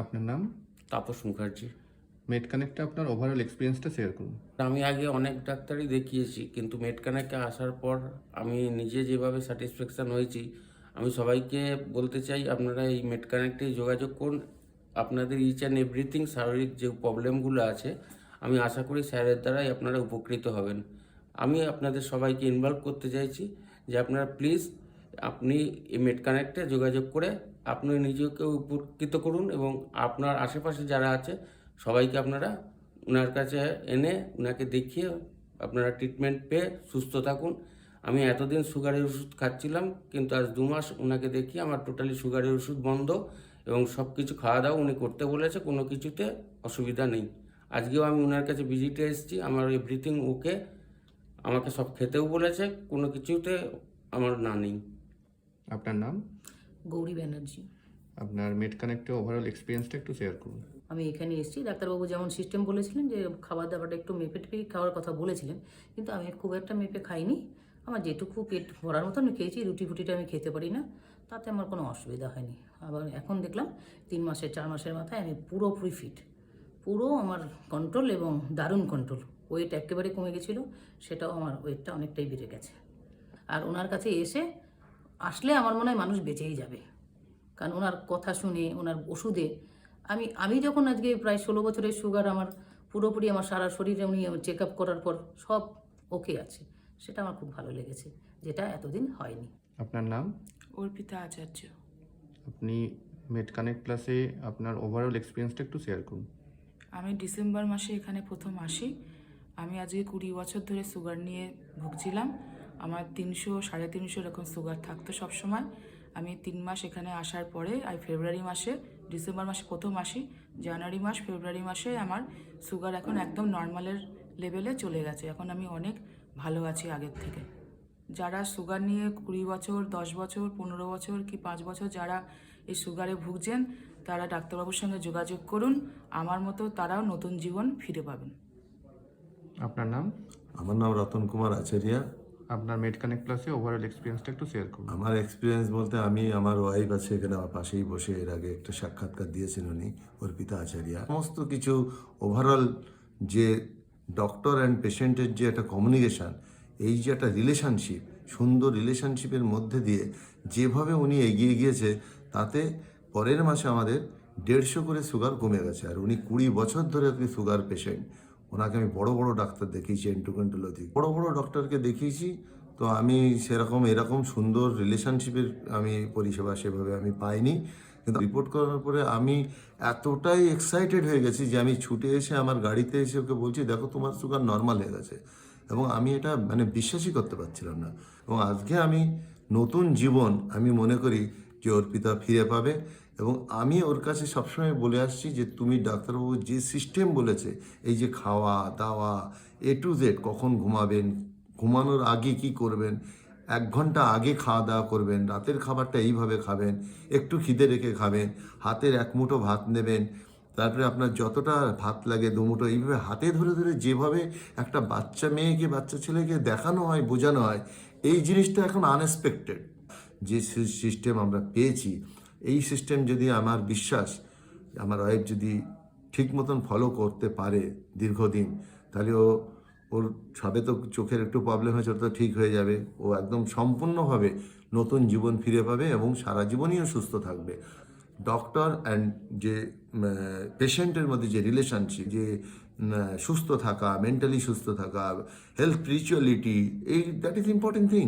আপনার নাম? তাপস মুখার্জি। মেড কানেক্টে আপনার ওভারঅল এক্সপিরিয়েন্সটা শেয়ার করুন। আমি আগে অনেক ডাক্তারই দেখিয়েছি কিন্তু মেড কানেক্টে আসার পর আমি নিজে যেভাবে স্যাটিসফ্যাকশান হয়েছি আমি সবাইকে বলতে চাই আপনারা এই মেডকানেক্টে যোগাযোগ করুন। আপনাদের ইচ অ্যান্ড এভরিথিং শারীরিক যে প্রবলেমগুলো আছে আমি আশা করি স্যারের দ্বারাই আপনারা উপকৃত হবেন। আমি আপনাদের সবাইকে ইনভলভ করতে চাইছি যে আপনারা প্লিজ আপনি এই মেড কানেক্টে যোগাযোগ করে আপনি নিজেকে উপকৃত করুন এবং আপনার আশেপাশে যারা আছে, সবাইকে আপনারা ওনার কাছে এনে ওনাকে দেখিয়ে আপনারা ট্রিটমেন্ট পেয়ে সুস্থ থাকুন। আমি এতদিন সুগারের ওষুধ খাচ্ছিলাম, কিন্তু আজ দু মাস ওনাকে দেখিয়ে আমার টোটালি সুগারের ওষুধ বন্ধ এবং সব কিছু খাওয়া দাওয়া উনি করতে বলেছে, কোনো কিছুতে অসুবিধা নেই। আজকেও আমি ওনার কাছে ভিজিটে এসেছি, আমার এভরিথিং ওকে, আমাকে সব খেতেও বলেছে, কোনো কিছুতে আমার না নেই। আপনার নাম? গৌরী ব্যানার্জি। আপনার মেড কানেক্টে ওভারঅল এক্সপিরিয়েন্সটা একটু শেয়ার করুন। আমি এখানে এসেছি। ডাক্তারবাবু যেমন সিস্টেম বলেছিলেন যে খাবার দাবারটা একটু মেপে টেপে খাওয়ার কথা বলেছিলেন কিন্তু আমি খুব একটা মেপে খাইনি। আমার যেটুকু পেট ভরার মতো আমি খেয়েছি রুটি ফুটিটা আমি খেতে পারি না। তাতে আমার কোনো অসুবিধা হয়নি। আবার এখন দেখলাম তিন মাসের চার মাসের মাথায় আমি পুরোপুরি ফিট পুরো আমার কন্ট্রোল এবং দারুণ কন্ট্রোল ওয়েট একেবারে কমে গেছিল সেটাও আমার ওয়েটটা অনেকটাই বেড়ে গেছে। আর ওনার কাছে এসে আসলে আমার মনে হয় মানুষ বেঁচেই যাবে। কারণ ওনার কথা শুনে ওনার ওষুধে আমি আমি যখন আজকে প্রায় ষোলো বছরের সুগার আমার পুরোপুরি আমার সারা শরীরে উনি চেক আপ করার পর সব ওকে আছে। সেটা আমার খুব ভালো লেগেছে যেটা এতদিন হয়নি। আপনার নাম? অর্পিতা আচার্য। আপনি মেড কানেক্ট প্লাসে আপনার ওভারঅল এক্সপিরিয়েন্সটা একটু শেয়ার করুন। আমি ডিসেম্বর মাসে এখানে প্রথম আসি। আমি আজকে কুড়ি বছর ধরে সুগার নিয়ে ভুগছিলাম। আমার তিনশো সাড়ে তিনশো এরকম সুগার থাকতো সবসময়। আমি তিন মাস এখানে আসার পরে আর ফেব্রুয়ারি মাসে ডিসেম্বর মাসে প্রথম আসি জানুয়ারি মাস ফেব্রুয়ারি মাসে আমার সুগার এখন একদম নর্মালের লেভেলে চলে গেছে। এখন আমি অনেক ভালো আছি আগের থেকে। যারা সুগার নিয়ে কুড়ি বছর দশ বছর পনেরো বছর কি পাঁচ বছর যারা এই সুগারে ভুগছেন তারা ডাক্তারবাবুর সঙ্গে যোগাযোগ করুন। আমার মতো তারাও নতুন জীবন ফিরে পাবেন। আপনার নাম? আমার নাম রতন কুমার আচারিয়া। আপনার মেড কানেক্ট প্লাসে ওভারঅল এক্সপিরিয়েন্সটা একটু শেয়ার করুন। আমার এক্সপিরিয়েন্স বলতে আমি, আমার ওয়াইফ আছে এখানে, আমার পাশেই বসে, এর আগে একটা সাক্ষাৎকার দিয়েছেন উনি, অর্পিতা আচারিয়া। সমস্ত কিছু ওভারঅল যে ডক্টর অ্যান্ড পেশেন্টের যে একটা কমিউনিকেশন এই যে একটা রিলেশনশিপ সুন্দর রিলেশনশিপের মধ্যে দিয়ে যেভাবে উনি এগিয়ে গিয়েছে, তাতে পরের মাসে আমাদের দেড়শো করে সুগার কমে গেছে। আর উনি কুড়ি বছর ধরে আপনি সুগার পেশেন্ট ওনাকে আমি বড় বড় ডাক্তার দেখিয়েছি এন্টুকেন্টোলজি বড় বড় ডক্টরকে দেখিয়েছি, তো আমি সেরকম, এরকম সুন্দর রিলেশনশিপের আমি পরিষেবা সেভাবে আমি পাইনি। কিন্তু রিপোর্ট করার পরে আমি এতটাই এক্সাইটেড হয়ে গেছি যে আমি ছুটে এসে আমার গাড়িতে এসে ওকে বলছি, দেখো, তোমার সুগার নর্মাল হয়ে গেছে। এবং আমি এটা মানে বিশ্বাসই করতে পারছিলাম না। এবং আজকে আমি নতুন জীবন আমি মনে করি যে অর্পিতা ফিরে পাবে এবং আমি ওর কাছে সবসময় বলে আসছি যে তুমি ডাক্তারবাবু যে সিস্টেম বলেছে, এই যে খাওয়া, দাওয়া এ টু জেড কখন ঘুমাবেন, ঘুমানোর আগে কি করবেন, এক ঘণ্টা আগে খাওয়া দাওয়া করবেন, রাতের খাবারটা এইভাবে খাবেন, একটু খিদে রেখে খাবেন, হাতের এক মুঠো ভাত নেবেন, তারপরে আপনার যতটা ভাত লাগে দুমুঠো এইভাবে হাতে ধরে ধরে যেভাবে একটা বাচ্চা মেয়েকে, বাচ্চা ছেলেকে দেখানো হয়, বোঝানো হয়, এই জিনিসটা এখন আনএক্সপেক্টেড যে সিস্টেম আমরা পেয়েছি, এই সিস্টেম যদি আমার বিশ্বাস, আমার ওয়াইফ যদি ঠিক মতন ফলো করতে পারে দীর্ঘদিন, তাহলে ও, ওর সবে তো চোখের একটু প্রবলেম হয়েছে তো ঠিক হয়ে যাবে। ও একদম সম্পূর্ণভাবে নতুন জীবন ফিরে পাবে এবং সারা জীবনইও সুস্থ থাকবে। ডক্টর অ্যান্ড যে পেশেন্টের মধ্যে যে রিলেশনশিপ যে সুস্থ থাকা মেন্টালি সুস্থ থাকা হেলথ স্পিরিচুয়ালিটি এই দ্যাট ইজ ইম্পর্টেন্ট থিং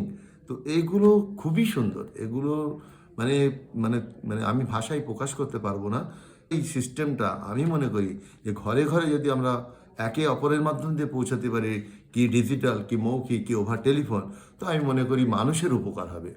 তো এইগুলো খুবই সুন্দর। এগুলো মানে মানে মানে আমি ভাষায় প্রকাশ করতে পারব না। এই সিস্টেমটা আমি মনে করি যে ঘরে ঘরে যদি আমরা একে অপরের মাধ্যম দিয়ে পৌঁছাতে পারি, কি ডিজিটাল কি মৌখিক, কি ওভার টেলিফোন তো আমি মনে করি মানুষের উপকার হবে।